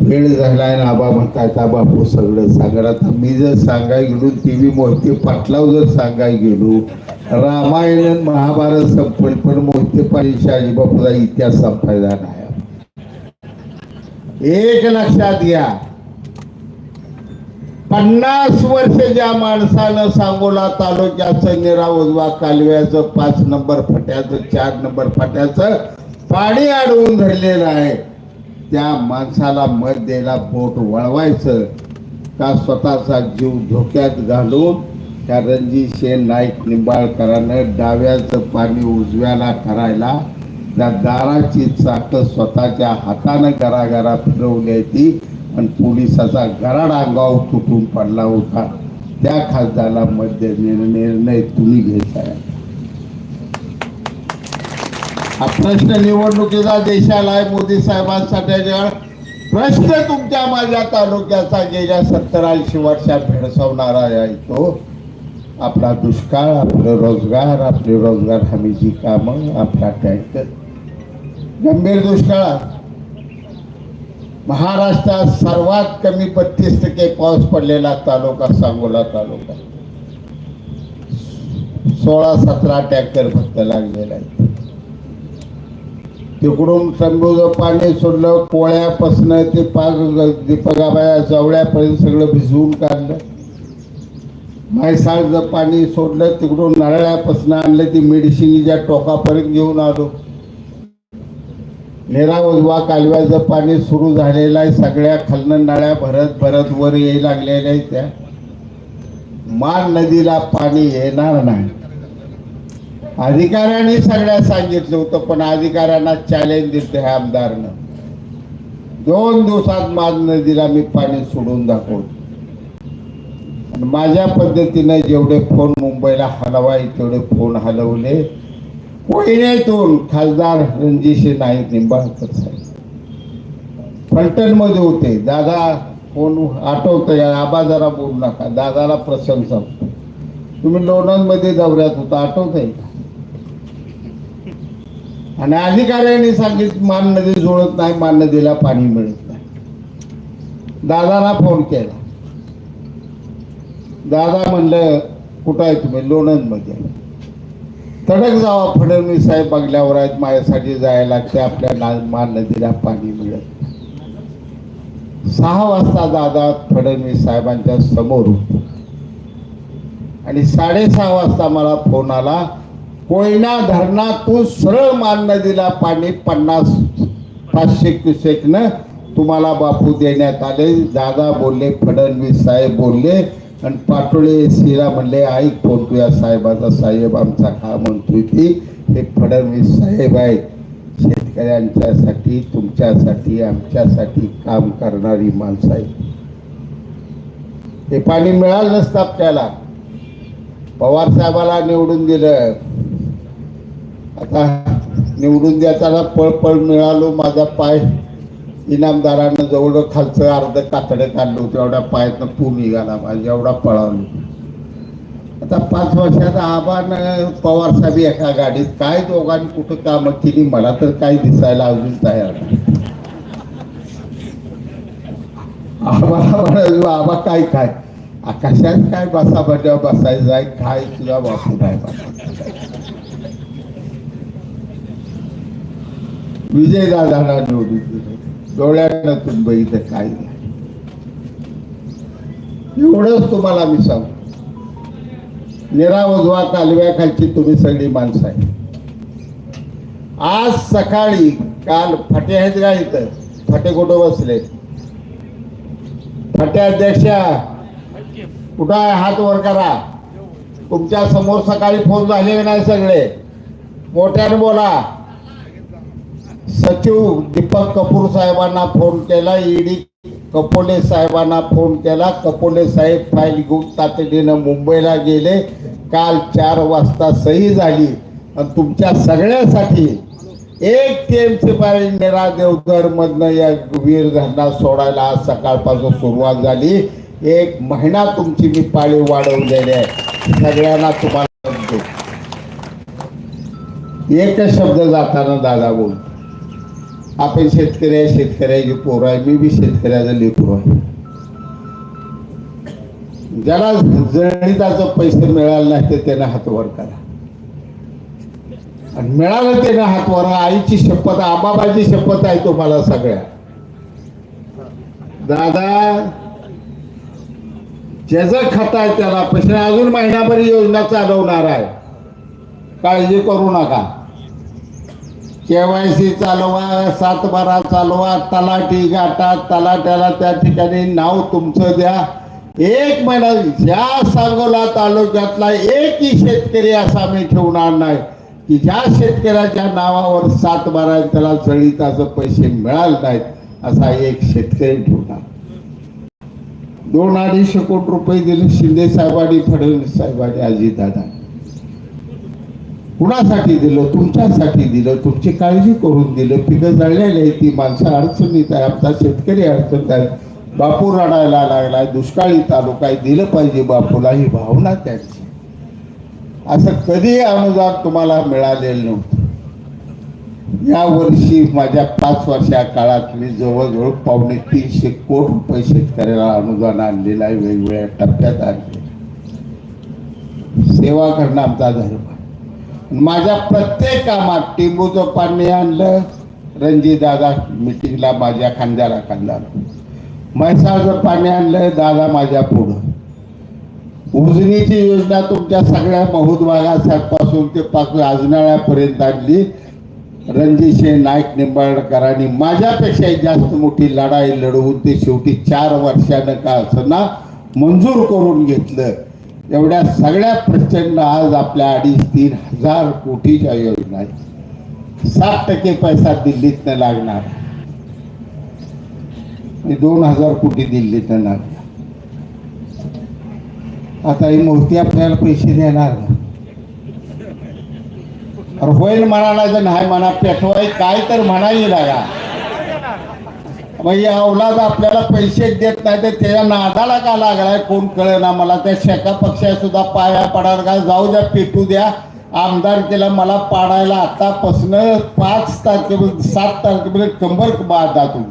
वेळ झाला आहे ना आबा म्हणताय का बापू हो, सगळं सांगा. आता मी जर सांगाय गेलो टी व्ही मोहिते पाटलाव जर सांगाय गेलो रामायण महाभारत संपल पण मोहिते पाटील शाजी बापूचा इतिहास संपायला नाही. एक लक्षात घ्या. पन्नास वर्ष ज्या माणसानं सांगोला तालुक्याचं निरा उजवा कालव्याचं पाच नंबर फट्याचं चार नंबर फट्याचं पाणी अडवून धरलेलं आहे. त्या माणसाला मत द्यायला पोट वळवायचं का स्वतःचा जीव धोक्यात घालून त्या रणजितशे नाईक निंबाळकरानं डाव्याचं पाणी उजव्याला करायला त्या दाराची चाक स्वतःच्या हातानं घराघरा फिरवली ती आणि पोलिसाचा गराड अंगावर तुटून पडला होता. त्या खासदाराला मध्य निर्णय तुम्ही घेताय. आहे प्रश्न निवडणुकीचा देशाला आहे मोदी साहेबांसाठी प्रश्न तुमच्या माझ्या तालुक्याचा गेल्या सत्तर ऐंशी वर्षात भेडसावणारा आहे तो. आपला दुष्काळ आपलं रोजगार आपले रोजगार हमीची कामं आपला टँकर. गंभीर दुष्काळात महाराष्ट्रात सर्वात कमी बत्तीस टक्के पाऊस पडलेला तालुका सांगोला तालुका. सोळा सतरा टँकर फक्त लागलेला आहे तिकडून संगोचं पाणी सोडलं पोळ्यापासनं ते पाक दीपकाबाया जवळ्यापर्यंत सगळं भिजवून काढलं. म्हैसाळचं पाणी सोडलं तिकडून नारळ्यापासनं आणलं ती मेडिसिनीच्या टोकापर्यंत घेऊन आलो. नेरा उजवा कालव्याचं पाणी सुरू झालेलं आहे सगळ्या खालनं नळ्या भरत भरत वर येऊ लागलेल्या आहेत त्या. मान नदीला पाणी येणार नाही. अधिकाऱ्यांनी सगळ्या सांगितलं होतं पण अधिकाऱ्यांना चॅलेंज दिलं ह्या आमदारनं. दोन दिवसात माझ्या नदीला मी पाणी सोडून दाखवतो माझ्या पद्धतीनं जेवढे फोन मुंबईला हलवाय तेवढे फोन हलवले. कोयनेतून खासदार रणजितशी नाईक निंबाळकर साहेब. फलटणमध्ये होते. दादा फोन आठवतंय आबा जरा बोलू नका. दादाला प्रशंसा तुम्ही लोणंदमध्ये दौऱ्यात होता आठवतंय का? आणि अधिकाऱ्यांनी सांगितलं मान नदी जुळत नाही मान नदीला पाणी मिळत नाही. दादाला फोन केला. दादा म्हणलं कुठं आहे तुम्ही? लोणंदमध्ये. तडक जावा फडणवीस साहेब बघल्यावर आहेत माझ्यासाठी जायला लागते आपल्या ना मान नदीला पाणी मिळत नाही. सहा वाजता दादा फडणवीस साहेबांच्या समोर होते. आणि साडेसहा वाजता मला फोन आला कोयना धरणातून सरळ मान नदीला पाणी पन्नास पाचशे क्युसेकनं तुम्हाला बापू देण्यात आले. दादा बोलले फडणवीस साहेब बोलले आणि पाटोळे शिरा म्हणले ऐक फोन साहेबाचा साहेब आमचा का म्हणतोय ती? हे फडणवीस साहेब आहेत. शेतकऱ्यांच्यासाठी तुमच्यासाठी आमच्यासाठी काम करणारी माणसं आहेत. हे पाणी मिळालं नसतं आपल्याला. पवार साहेबाला निवडून दिलं. आता निवडून देताना पळपळ मिळालो माझा पाय इनामदारानं जवळ खालचं अर्ध कातडे काढलं होतं एवढ्या पायातनं पू निघाला माझ्या एवढा पळालो. आता पाच वर्षात आबान पवार साहेब एका गाडीत काय दोघांनी कुठं काम केली मला तर काही दिसायला अजून तयार नाही. आम्हाला आबा काय काय? आकाशात काय बसा बड्या बसायचं आहे काय तुझा बापू नाही विजयदादांना विजय निवडून दिलं डोळ्यांना तुम्ही बघितलं काय नाही एवढंच तुम्हाला मी सांगतो निरा उजवा कालव्याखालची तुम्ही सगळी माणसं आहे आज सकाळी काल फटे आहेत का इथं? फटे कुठं बसले? फटे अध्यक्षा कुठं आहे? हात वर करा. तुमच्यासमोर सकाळी फोन झाले नाही सगळे? मोठ्याने बोला. सचिव दीपक कपूर साहेबांना फोन केला ईडी कपोले साहेबांना फोन केला. कपोले साहेब फाईल घेऊन तातडीनं मुंबईला गेले. काल चार वाजता सही झाली. आणि तुमच्या सगळ्यासाठी एक टीएमची पाणी नेरा देवघर मधनं या वीर धरणा सोडायला आज सकाळपासून सुरुवात झाली. एक महिना तुमची मी पाळी वाढवलेली आहे. सगळ्यांना तुम्हाला एक एकच शब्द जाताना दादा बोल आपण शेतकरी आहे शेतकऱ्याची पोरं आहे मी बी शेतकऱ्याचा लेकरू आहे. ज्याला जळणीताचं पैसे मिळाले नाही ते त्यानं हातवर करा. आणि मिळालं त्यानं हातवर आईची शपथ आबाबाची शपथ आहे तुम्हाला सगळ्या. दादा ज्याचं खत आहे त्याला पैसे अजून महिनाभर योजना चालवणार आहे. काळजी करू नका. केवायसी चालवा सातबारा चालवा तलाठी गाठा तलाट्याला त्या ठिकाणी नाव तुमचं द्या. एक महिना ज्या सांगोला तालुक्यातला एकही शेतकरी असा मी ठेवणार नाही की ज्या शेतकऱ्याच्या नावावर सात बारा त्याला जळीताचं पैसे मिळाले नाहीत असा एक शेतकरी ठेवणार. दोन अडीचशे कोटी रुपये दिले शिंदे साहेबांनी फडणवीस साहेबांनी अजितदादा कुणासाठी दिलं तुमच्यासाठी दिलं तुमची काळजी करून दिलं पिकं जळलेली आहे ती माणसं अडचणीत आहे आमचा शेतकरी अडचणीत आहे बापू रडायला लागलाय दुष्काळी तालुका आहे दिलं पाहिजे बापूला ही भावना त्यांची. असं कधी अनुदान तुम्हाला मिळालेलं नव्हतं. या वर्षी माझ्या पाच वर्षा काळात मी जवळजवळ पावणे तीनशे कोट रुपये शेतकऱ्याला अनुदान आणलेलं आहे वेगवेगळ्या टप्प्यात आणले सेवा करणं आमचा धर्म माझ्या प्रत्येक कामात टिंबूचं पाणी आणलं रणजित दादा मिटिंगला माझ्या खांद्याला खांदा म्हैसाळचं पाणी आणलं दादा माझ्या पुढं. उजनीची योजना तुमच्या सगळ्या महूद भागापासून ते पाक आजनाळ्यापर्यंत आणली. रणजितसिंह नाईक निंबाळकरांनी माझ्यापेक्षाही जास्त मोठी लढाई लढवून ते शेवटी चार वर्षानं का असना मंजूर करून घेतलं. एवढ्या सगळ्या प्रचंड आज आपल्या अडीच तीन हजार कोटीच्या योजना आहेत. सात टक्के पैसा दिल्लीतनं लागणार. दोन हजार कोटी दिल्लीतनं लागणार. आता ही मूर्ती आपल्याला पैसे देणार होईल म्हणाला तर नाही म्हणा पेटवाय काय तर म्हणाही लागा म्हणजे मग या अवलाद आपल्याला पैसे देत नाही तर त्याच्या नादाला का लागलाय? कोण कळेना मला. त्या शेका पक्षा सुद्धा पाया पडार का जाऊ द्या पेटू द्या. आमदार केला मला पाडायला. आतापासून पाच तारखेपर्यंत सात तारखेपर्यंत कंबर बाधातून.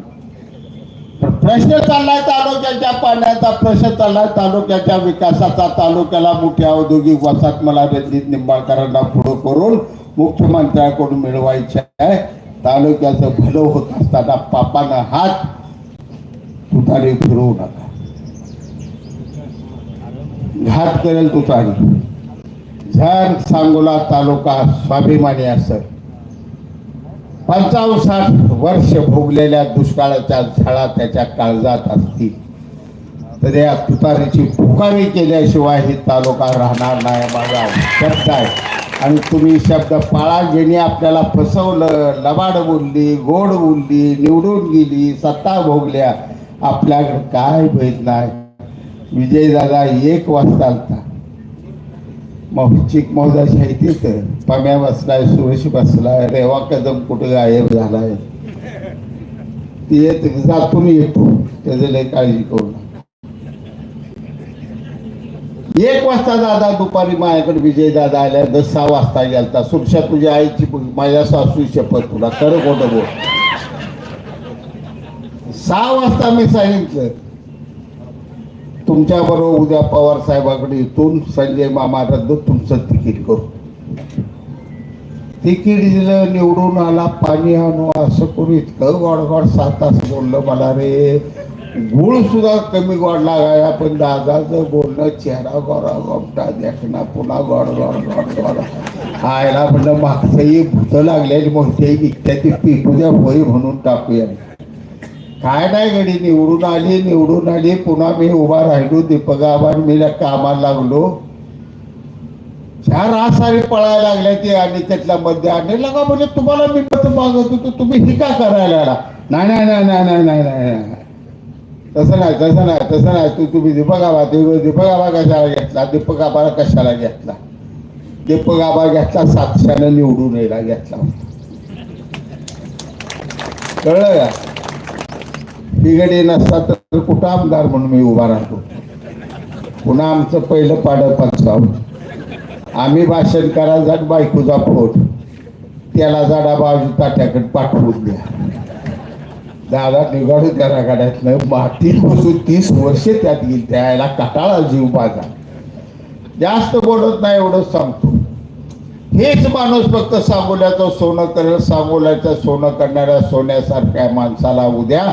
पण प्रश्न चाललाय तालुक्याच्या पाण्याचा प्रश्न चाललाय तालुक्याच्या विकासाचा. तालुक्याला मोठ्या औद्योगिक वसात मला रंजित निंबाळकरांना पुढं करून मुख्यमंत्र्यांकडून मिळवायचे आहे. तालुक्याचं भलं होत असताना पापानं हात तुतारी फिरवू नका. घात करेल तुतारी झर सांगोला तालुका स्वाभिमानी असत पंचावसाठ वर्ष भोगलेल्या दुष्काळाच्या झाडा त्याच्या काळजात असतील. तर या तुतारीची फुकावी केल्याशिवाय ही तालुका राहणार नाही. माझा शब्द आहे आणि तुम्ही शब्द पाळा ज्यांनी आपल्याला फसवलं लबाड बोलली गोड बोलली निवडून गेली सत्ता भोगल्या आपल्याकडे काय भेद नाही. विजयदादा एक वाजता आलता. मग चिक मौजाच्या इथे पम्या बसलाय सुरेश बसलाय रेवा कदम कुठं गायब झालाय. ते येत जातून येतो. त्याचं लय काळजी करू एक वाजता दादा दुपारी माझ्याकडे विजय दादा आल्या दस सहा वाजता गेलता. सुरक्षा तुझ्या आईची माझ्या सासू शपथ तुला. खरं खोटं बोल. सहा वाजता मी सांगितलं तुमच्या बरोबर उद्या पवार साहेबाकडे इथून संजय मामा रद्द तुमचं तिकीट करू. तिकीट दिलं निवडून आला पाणी आणू असं करू इतकं गोडगोड सात तास बोललं मला रे. गुण सुद्धा कमी गोड लागायला पण दादाचं बोलणं चेहरा गोरा गोपटा देखना पुन्हा गोड गोड गोड गोड खायला म्हणलं मागचंही भूत लागल्याची मोठ्याही इत्यादी ती पिठूच्या होई म्हणून टाकूया काय नाही घडी निवडून आली निवडून आली पुन्हा मी उभा राहिलो दीपक आबान मी कामाला लागलो चार आसारी पळायला लागल्या ते आणि त्यातल्या मध्ये आणि लगा म्हणजे तुम्हाला मी पत्र मागत होतो तुम्ही ही का करायला नाही नाही नाही नाही नाही नाही तसं नाही तसं नाही तसं नाही. तू तुम्ही दीपक आबा ते दीपक आबा कशाला घेतला? दीपक आबाला कशाला घेतला? दीपक आबा घेतला सातशेनं निवडून यायला घेतला कळलं का? तिकडे नसता तर कुठं आमदार म्हणून मी उभा राहतो? पुन्हा आमचं पहिलं पाडं पंचावन्न आम्ही भाषण करायला जात बायकोचा फोट त्याला जाडा बाजू ताट्याकडे पाठवून द्या. दादा निघाडू त्या रगाड्यातनं. मातीत बसून तीस वर्षे त्यात गेली त्याला कटाळा जीव माझा. जास्त बोलत नाही एवढंच सांगतो. हेच माणूस फक्त सांगोल्याचं सोनं करेल. सांगोल्याचं सोनं करणाऱ्या सोन्यासारख्या माणसाला उद्या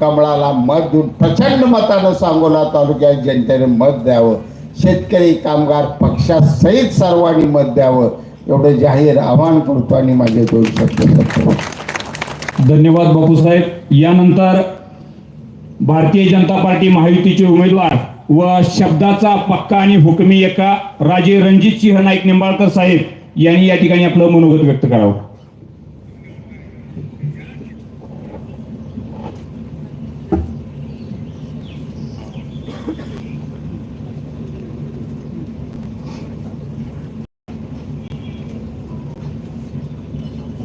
कमळाला मत देऊन प्रचंड मतानं सांगोला तालुक्यात जनतेने मत द्यावं. शेतकरी कामगार पक्षासहित सर्वांनी मत द्यावं. एवढं जाहीर आवाहन करतो आणि माझे दोन शब्द करतो धन्यवाद बापूसाहेब. यानंतर भारतीय जनता पार्टी महायुतीचे उमेदवार व शब्दाचा पक्का आणि हुकमी एका राजे रणजित सिंह नाईक निंबाळकर साहेब यांनी या ठिकाणी आपलं मनोगत व्यक्त करावं.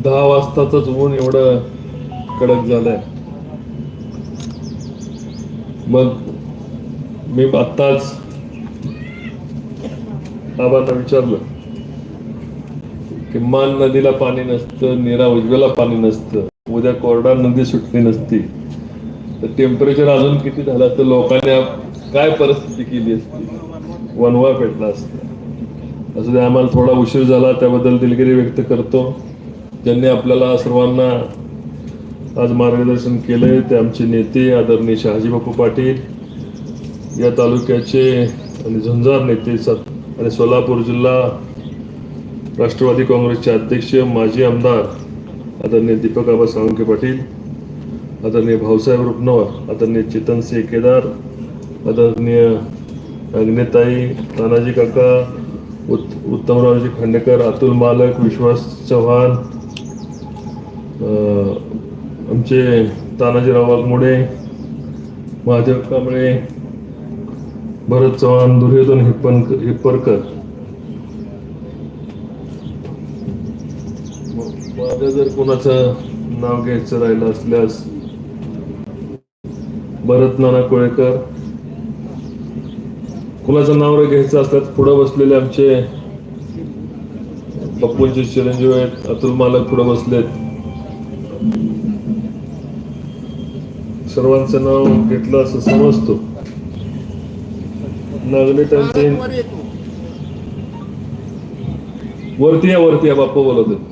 दहा वाजताच ऊन एवढं कडक झालंय. मग मी आत्ताच बाबांना विचारलं की मान नदीला पाणी नसतं नीरा उजव्याला पाणी नसतं उद्या कोरडा नदी सुटली नसती तर टेम्परेचर अजून किती झालं? तर लोकांनी काय परिस्थिती केली असती? वनवा पेटला असता. असं आम्हाला थोडा उशीर झाला त्याबद्दल दिलगिरी व्यक्त करतो. ज्यांनी आपल्याला सर्वांना आज मार्गदर्शन केले ते आमचे नेते आदरणीय शहाजीबापू पाटील या तालुक्याचे आणि झुंजार नेते आणि सोलापूर जिल्हा राष्ट्रवादी काँग्रेसचे अध्यक्ष माजी आमदार आदरणीय दीपक आबा साळुंके पाटील आदरणीय भाऊसाहेब रुपनवर आदरणीय चेतन सिंह केदार आदरणीय अग्नेताई तानाजी काका उत् उत्तमरावजी खांडेकर अतुल मालक विश्वास चव्हाण आमचे तानाजीराव वाघमोडे महादेव कांबळे भरत चव्हाण दुर्योधन हिप्पन हिप्परकर. माझ्या माझं जर कोणाचं नाव घ्यायचं राहिलं असल्यास भरत नाना कोळेकर. कुणाचं नाव घ्यायचं असल्यास पुढे बसलेले आमचे पप्पूंचे चिरंजीव आहेत अतुल मालक पुढे बसलेत. सर्वांचं नाव घेतलं असं समजतो नागणे त्यांचे वरती या वरती या बाप्पा बोलत आहेत.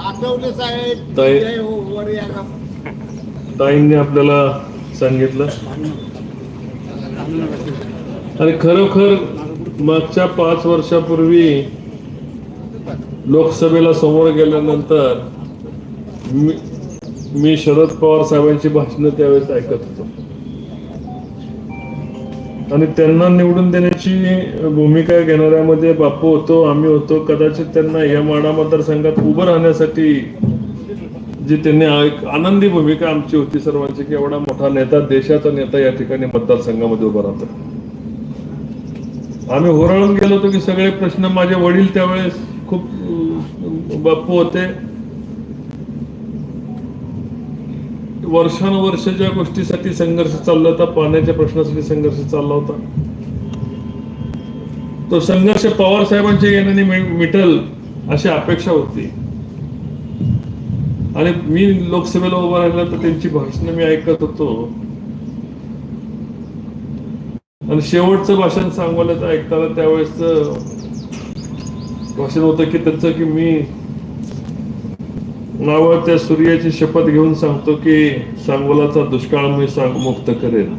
आठवले साहेब ताई- जय हो, वर या ना. ताईंनी आपल्याला सांगितलं आणि खरोखर मागच्या पाच वर्षापूर्वी लोकसभेला समोर गेल्यानंतर मी मी शरद पवार साहेबांची भाषणं त्यावेळेस ऐकत होतो. आणि त्यांना निवडून देण्याची भूमिका घेणाऱ्यामध्ये बापू होतो आम्ही होतो कदाचित त्यांना या माडा मतदारसंघात उभं राहण्यासाठी जी त्यांनी आनंदी भूमिका आमची होती सर्वांची की एवढा मोठा नेता देशाचा नेता या ठिकाणी मतदारसंघामध्ये उभा राहतो. आम्ही होरळून गेलो होतो की सगळे प्रश्न माझे वडील त्यावेळेस खूप बापू होते. वर्षानुवर्ष ज्या गोष्टीसाठी संघर्ष चालला होता पाण्याच्या प्रश्नासाठी संघर्ष चालला होता तो संघर्ष पवार साहेबांच्या येण्याने मिटल अशी अपेक्षा होती. आणि मी लोकसभेला उभा राहिला तर त्यांची भाषणं मी ऐकत होतो. आणि शेवटचं भाषण सांगवल्याचं ऐकताना त्यावेळेस भाषण होतं की त्याचं की मी नावा त्या सूर्याची शपथ घेऊन सांगतो की सांगोलाचा दुष्काळ मी सांग मुक्त करेन.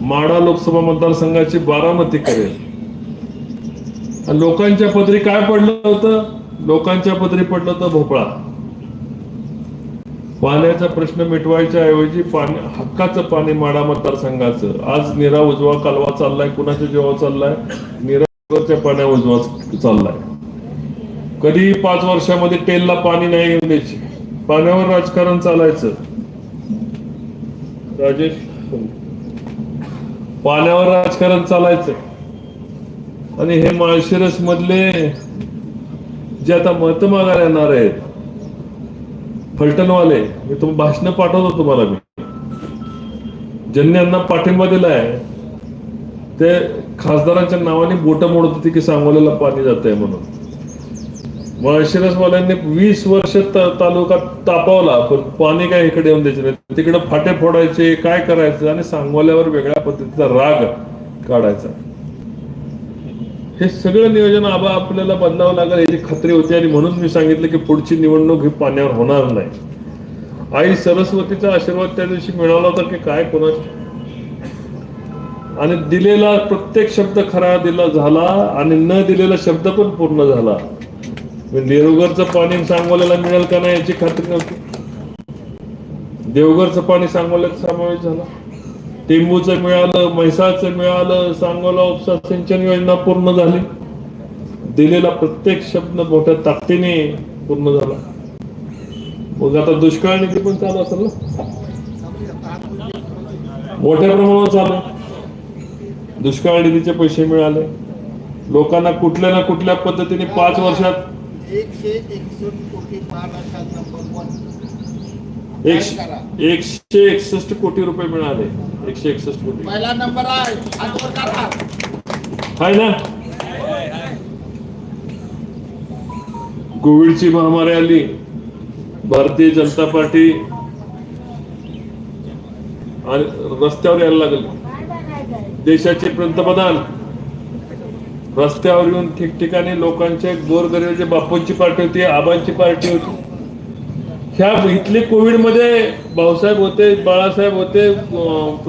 माडा लोकसभा मतदारसंघाची बारामती करेन. लोकांच्या पदरी काय पडलं होतं? लोकांच्या पदरी पडलं होतं भोपळा. पाण्याचा प्रश्न मिटवायच्या ऐवजी पाणी हक्काचं पाणी माडा मतदारसंघाचं. आज निरा उजवा कालवा चाललाय कुणाच्या जेव्हा चाललाय? निरावरच्या पाण्या उजवा चाललाय. कधी पाच वर्षामध्ये टेलला पाणी नाही येऊन द्यायचे. पाण्यावर राजकारण चालायचं. राजेश पाण्यावर राजकारण चालायचं. आणि हे माळशिरस मधले जे आता मत मागायला येणार आहेत फलटणवाले मी तुम्ही भाषण पाठवतो तुम्हाला मी. ज्यांनी यांना पाठिंबा दिलाय ते खासदारांच्या नावाने बोट मोडत होती की सांगोल्याला पाणी जात आहे म्हणून. माळशिरसवाल्यांनी वीस वर्ष तालुका तापवला पण पाणी काय इकडे येऊन द्यायचे नाही. तिकडे फाटे फोडायचे काय करायचं आणि सांगोल्यावर वेगळ्या पद्धतीचा राग काढायचा. हे सगळं नियोजन आबा आपल्याला बदलावं लागेल याची खात्री होती आणि म्हणून मी सांगितलं की पुढची निवडणूक ही पाण्यावर होणार नाही. आई सरस्वतीचा आशीर्वाद त्या दिवशी मिळाला होता की काय कोणाच? आणि दिलेला प्रत्येक शब्द खरा दिला झाला आणि न दिलेला शब्द पण पूर्ण झाला. म्हणजे देवघरचं पाणी सांगोल्याला मिळेल का नाही याची खात्री नव्हती. देवघरचं पाणी सांगोल्यात समावेश झाला. टेंबूचं मिळालं म्हैसाळचं मिळालं सांगोला उपसा सिंचन योजना पूर्ण झाली. दिलेला प्रत्येक शब्द मोठ्या ताकदीने पूर्ण झाला. मग आता दुष्काळ निधी पण चालू असेल ना? मोठ्या प्रमाणावर चालू. दुष्काळ निधीचे पैसे मिळाले. लोकांना कुठल्या ना कुठल्या पद्धतीने पाच वर्षात एकशे एकसष्ट कोटी महाराष्ट्रात नंबर वन एकशे एकशे एकसष्ट कोटी रुपये मिळाले. एकशे एकसष्ट कोटी. पहिला नंबर आहे. करा. हाय ना? कोविडची महामारी आली. भारतीय जनता पार्टी आणि रस्त्यावर यायला लागली. देशाचे पंतप्रधान रस्त्यावर येऊन ठिकठिकाणी लोकांच्या गोरगरिबाच्या बापूंची पार्टी होती आबांची पार्टी होती. ह्या इथले कोविडमध्ये भाऊसाहेब होते बाळासाहेब होते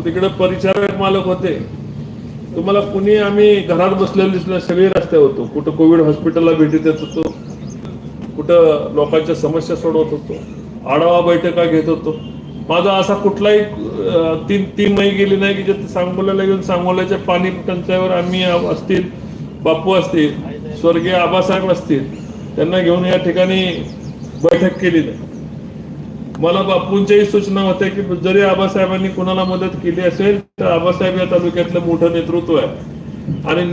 तिकडे परिचारक मालक होते. तुम्हाला कुणी आम्ही घरात बसलेले दिसलं सगळे रस्ते होतो. कुठं कोविड हॉस्पिटलला भेटी देत होतो कुठं लोकांच्या समस्या सोडवत होतो आढावा बैठका घेत होतो. माझा असा कुठलाही तीन तीन महिने गेली नाही की जे सांगोल्याला घेऊन सांगोल्याच्या पाणी टंचाईवर आम्ही असतील बापू असतील स्वर्गीय आबासाहेब असतील त्यांना घेऊन या ठिकाणी बैठक केली. नाही मला बापूंच्याही सूचना होत्या की जरी आबासाहेबांनी कुणाला मदत केली असेल तर आबासाहेब या तालुक्यातलं मोठं नेतृत्व आहे. आणि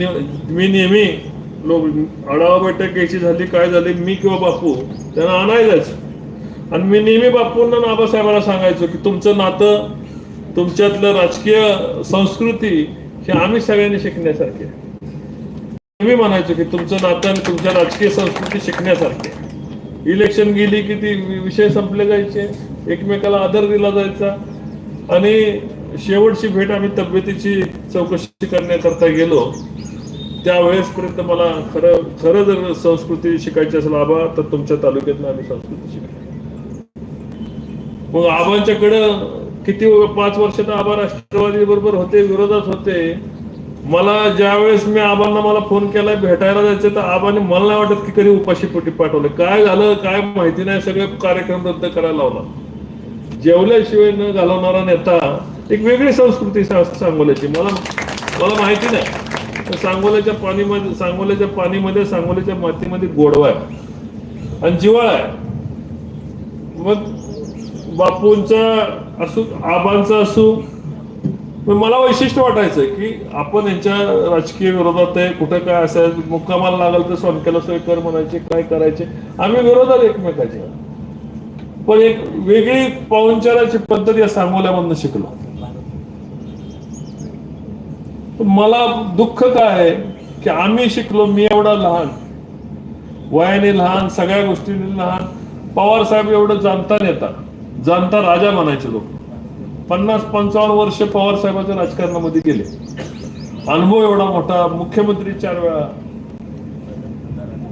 मी नेहमी लोक आढावा बैठक घ्यायची झाली काय झाली मी किंवा बापू त्यांना आणायलाच. आणि मी नेहमी बापूंना आबासाहेबांना सांगायचो की तुमचं नातं तुमच्यातलं राजकीय संस्कृती हे आम्ही सगळ्यांनी शिकण्यासारखी आहे. मी म्हणायचो की तुमचं नातं आणि तुमच्या राजकीय संस्कृती शिकण्यासारखी इलेक्शन गेली की ती विषय संपले जायचे एकमेकाला आदर दिला जायचा आणि शेवटची भेट आम्ही तब्येतीची चौकशी करण्याकरता गेलो. त्यावेळेसपर्यंत मला खरं खरं जर संस्कृती शिकायची असेल आबा तर तुमच्या तालुक्यातनं आम्ही संस्कृती शिकलो. मग आबांच्याकडं किती पाच वर्षात आबा राष्ट्रवादी बरोबर होते विरोधात होते. मला ज्यावेळेस मी आबांना मला फोन केलाय भेटायला जायचं तर आबाने मला नाही वाटत की कधी उपाशी पोटी पाठवलं. काय झालं काय माहिती नाही सगळे कार्यक्रम रद्द करायला लावला. जेवल्याशिवाय न घालवणारा नेता एक वेगळी संस्कृती सांगोल्याची. मला मला माहिती नाही. तर सांगोल्याच्या पाणीमध्ये सांगोल्याच्या पाणीमध्ये सांगोल्याच्या मातीमध्ये गोडवा आहे. आणि जिवाळा आहे. मग बापूंचा असू आबांचा असू मला वैशिष्ट्य वाटायचं की आपण यांच्या राजकीय विरोधात आहे कुठं काय असायचं मुक्कामाला लागल तर सोनकेला सोय कर म्हणायचे काय करायचे. आम्ही विरोधात एकमेकाच्या पण एक वेगळी पाहुणचाराची पद्धत या सांगोल्यामधनं शिकलो. मला दुःख काय आहे की आम्ही शिकलो मी एवढा लहान. वयाने लहान सगळ्या गोष्टीने लहान. पवार साहेब एवढं जाणता नेता जाणता राजा म्हणायचे लोक. पन्नास पंचावन्न वर्ष पवार साहेबांच्या राजकारणामध्ये गेले. अनुभव एवढा मोठा मुख्यमंत्री चार वेळा.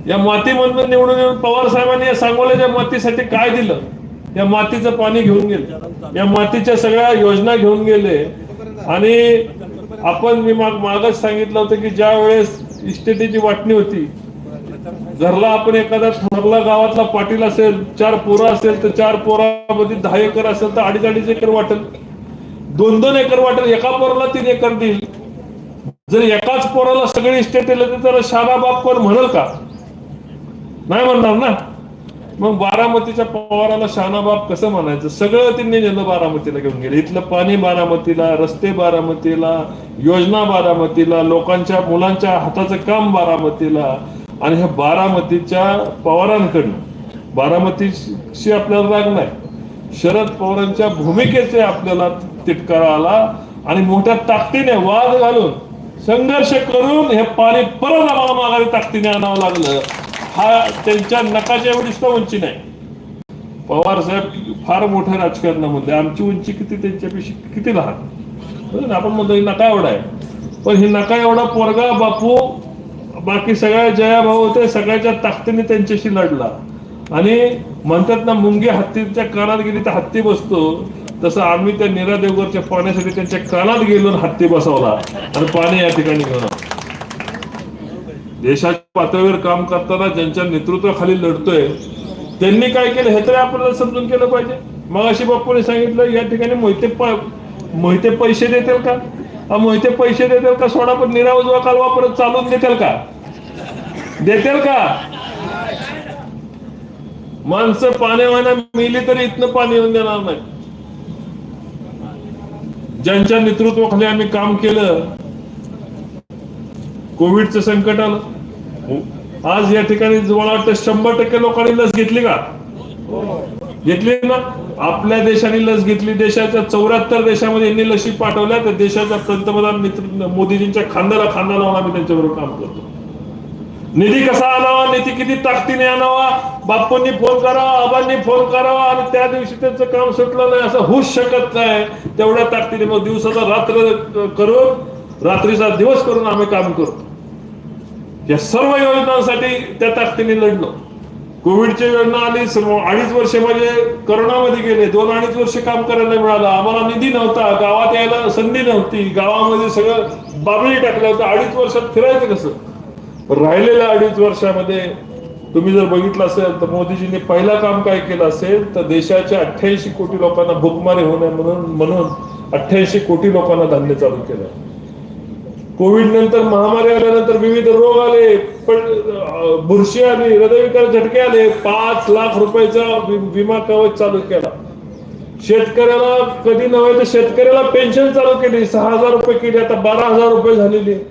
या मातीमधून निवडून येऊन पवार साहेबांनी या सांगोल्याच्या मातीसाठी काय दिलं? या मातीचं पाणी घेऊन गेले. या मातीच्या सगळ्या योजना घेऊन गेले. आणि आपण मी माग मागच सांगितलं होतं की ज्या वेळेस इस्टेटीची वाटणी होती घरला आपण एखादा ठरला गावातला पाटील असेल चार पोरं असेल तर चार पोरामध्ये दहा एकर असेल तर अडीच अडीच एकर वाटेल. दोन दोन एकर वाटेल एका पोराला तीन एकर देईल. जर एकाच पोराला सगळी इस्टेट दिलं तर शारा बाप कोण म्हणल का? नाही म्हणणार ना? मग बारामतीच्या पवाराला शहाणाबाप कसं म्हणायचं? सगळं त्यांनी नेलं बारामतीला घेऊन गेले. इथलं पाणी बारामतीला रस्ते बारामतीला योजना बारामतीला लोकांच्या मुलांच्या हाताचं काम बारामतीला आणि ह्या बारामतीच्या पवारांकडनं. बारामतीशी आपल्याला राग नाही. शरद पवारांच्या भूमिकेचे आपल्याला तिटकारा आला आणि मोठ्या ताकदीने वाद घालून संघर्ष करून हे पाणी परत आम्हाला माघारी ताकदीने आणावं लागलं. हा त्यांच्या नकाच्या एवढी सुद्धा उंची नाही. पवार साहेब फार मोठ्या राजकारणामध्ये आमची उंची किती? त्यांच्यापेक्षा किती लहान? आपण म्हणतो ही नका एवढा आहे. पण ही नका एवढा पोरगा बापू बाकी सगळ्या जया भाऊ होते सगळ्याच्या ताकदीने त्यांच्याशी लढला. आणि म्हणतात ना मुंगी हत्तीच्या कानात गेली तर हत्ती बसतो. तसं आम्ही त्या नीरा देवगरच्या पाण्यासाठी त्यांच्या कानात गेलो हत्ती बसवला आणि पाणी या ठिकाणी घेऊन देशाच्या पातळीवर काम करताना ज्यांच्या नेतृत्वाखाली लढतोय त्यांनी काय केलं हे तरी आपल्याला समजून केलं पाहिजे. मग अशी बाप्पूने सांगितलं या ठिकाणी मोहिते मोहिते पैसे देतील का? मोहिते पैसे देतील का सोडा पण निरावजवा कालवा परत चालून देतील का? देतील का? माणसं पाण्यावाना मिली तरी इथनं पाणी येऊन देणार नाही ज्यांच्या नेतृत्वाखाली आम्ही काम केलं कोविडचं संकट आलं. आज या ठिकाणी मला वाटतं शंभर टक्के लोकांनी लस घेतली का? घेतली ना? आपल्या देशाने लस घेतली. देशाच्या चौऱ्याहत्तर देशामध्ये यांनी लशी पाठवल्या. तर देशाच्या पंतप्रधान मित्र मोदीजींच्या खांद्याला खांदा लावून आम्ही त्यांच्याबरोबर काम करतो. निधी कसा आणावा? निधी किती ताकदीने आणावा? बापूंनी फोन करावा आबांनी फोन करावा आणि त्या दिवशी त्यांचं काम सुटलं नाही असं होऊच शकत नाही. तेवढ्या ताकदीने मग दिवसाचा रात्र करून रात्रीचा दिवस करून आम्ही काम करतो या सर्व योजनांसाठी त्या ताकदीने लढलो. कोविडची योजना आली सर्व अडीच वर्ष म्हणजे करोनामध्ये गेले. दोन अडीच वर्ष काम करायला मिळालं. आम्हाला निधी नव्हता. गावात यायला संधी नव्हती. गावामध्ये सगळं बाबळी टाकलं होतं. अडीच वर्षात फिरायचं कसं? राहिलेल्या अडीच वर्षामध्ये तुम्ही जर बघितलं असेल तर मोदीजींनी पहिला काम काय केलं असेल तर देशाच्या अठ्ठ्याऐंशी कोटी लोकांना भूकमारी होण्या म्हणून म्हणून अठ्ठ्याऐंशी कोटी लोकांना धान्य चालू केलं कोविड नंतर महामारी आल्यानंतर विविध रोग आले पण बुरशी आली हृदयविकार झटके आले पाच लाख रुपयाचा विमा कवच चालू केला शेतकऱ्याला कधी नव्हे तर शेतकऱ्याला पेन्शन चालू केली सहा हजार रुपये केली आता बारा हजार रुपये झालेली आहे.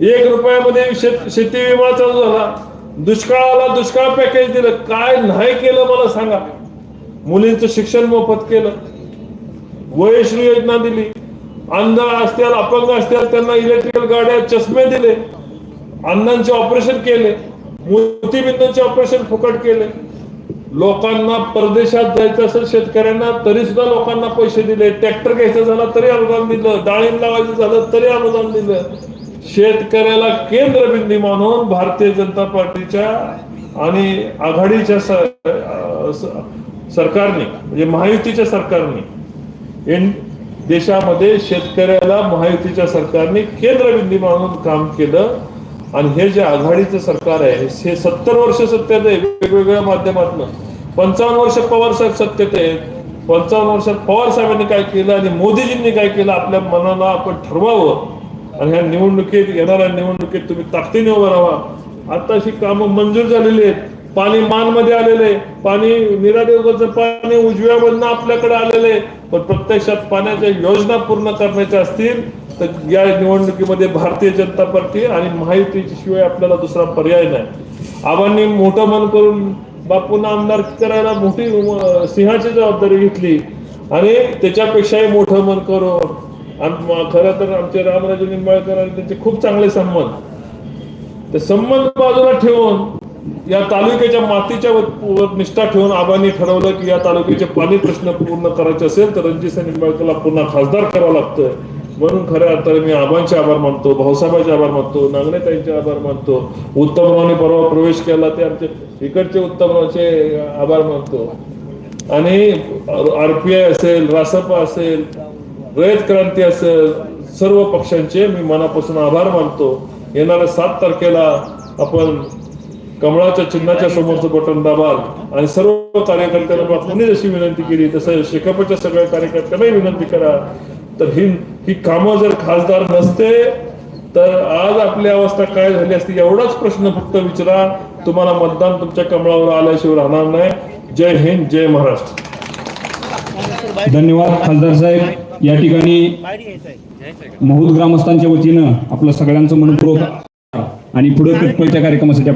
एक रुपयामध्ये शेत शेती विमा चालू झाला. दुष्काळाला दुष्काळ पॅकेज दिलं. काय नाही केलं मला सांगा. मुलींचं शिक्षण मोफत केलं. वयश्री योजना दिली. अंध असतील अपंग असतील त्यांना इलेक्ट्रिकल गाड्या चष्मे दिले. अण्णांचे ऑपरेशन केले. मोतीबिंदूंचे ऑपरेशन फुकट केले. लोकांना परदेशात जायचं असेल शेतकऱ्यांना तरी सुद्धा लोकांना पैसे दिले. ट्रॅक्टर घ्यायचं झालं तरी अनुदान दिलं. डाळिंब लावायचं झालं तरी अनुदान दिलं. शेतकऱ्याला केंद्रबिंदी मानून भारतीय जनता पार्टीच्या आणि आघाडीच्या सरकारने म्हणजे महायुतीच्या सरकारने देशामध्ये शेतकऱ्याला महायुतीच्या सरकारने केंद्रबिंदी मानून काम केलं. आणि हे जे आघाडीचं सरकार आहे हे सत्तर वर्ष सत्तेत आहे वेगवेगळ्या माध्यमातून. पंचावन्न वर्ष पवार साहेब सत्तेत आहेत. पंचावन्न वर्षात पवार साहेबांनी काय केलं आणि मोदीजींनी काय केलं आपल्या मनाला आपण ठरवावं. आणि ह्या निवडणुकीत येणाऱ्या निवडणुकीत तुम्ही ताकदीने उभं राहा. आता अशी कामं मंजूर झालेली आहेत. पाणी मानमध्ये आलेलं आहे. पाणी निरादेवचं पाणी उजव्यामधनं आपल्याकडे आलेलं आहे. पण प्रत्यक्षात पाण्याच्या योजना पूर्ण करण्याच्या असतील तर या निवडणुकीमध्ये भारतीय जनता पार्टी आणि महायुतीच्या शिवाय आपल्याला दुसरा पर्याय नाही. आबांनी मोठं मन करून बापूंना आमदार करायला मोठी सिंहाची जबाबदारी घेतली. आणि त्याच्यापेक्षाही मोठं मन करून खरं तर आमचे रामराजे निंबाळकर आणि त्यांचे खूप चांगले संबंध. ते संबंध बाजूला ठेवून या तालुक्याच्या मातीच्या वर- निष्ठा ठेवून आबांनी ठरवलं की या तालुक्याचे पाणी प्रश्न पूर्ण करायचे असेल तर रणजित निंबाळकरला पुन्हा खासदार करावं लागतं म्हणून खऱ्या अर्थाने मी आबांचे आभार मानतो भाऊसाहेबांचे आभार मानतो नागनेताईंचे आभार मानतो उत्तमरावने परवा प्रवेश केला ते आमचे इकडचे उत्तमरावचे आभार मानतो. आणि आरपीआय असेल रासपा असेल रयत क्रांती असेल सर्व पक्षांचे मी मनापासून आभार मानतो. येणाऱ्या सात तारखेला आपण कमळाच्या चिन्हाच्या समोरचं बटन दाबाल आणि सर्व कार्यकर्त्यांना कोणी जशी विनंती केली. तसं शेकापच्या सगळ्या कार्यकर्त्यांनाही विनंती करा. तर ही ही कामं जर खासदार नसते तर आज आपली अवस्था काय झाली असती एवढाच प्रश्न फक्त विचारा. तुम्हाला मतदान तुमच्या कमळावर आल्याशिवाय राहणार नाही. जय हिंद जय महाराष्ट्र. धन्यवाद खासदार साहेब. या ठिकाणी महूद ग्रामस्थांच्या वतीनं आपलं सगळ्यांचं मनपूर्वक आणि पुढे कटपळच्या कार्यक्रमासाठी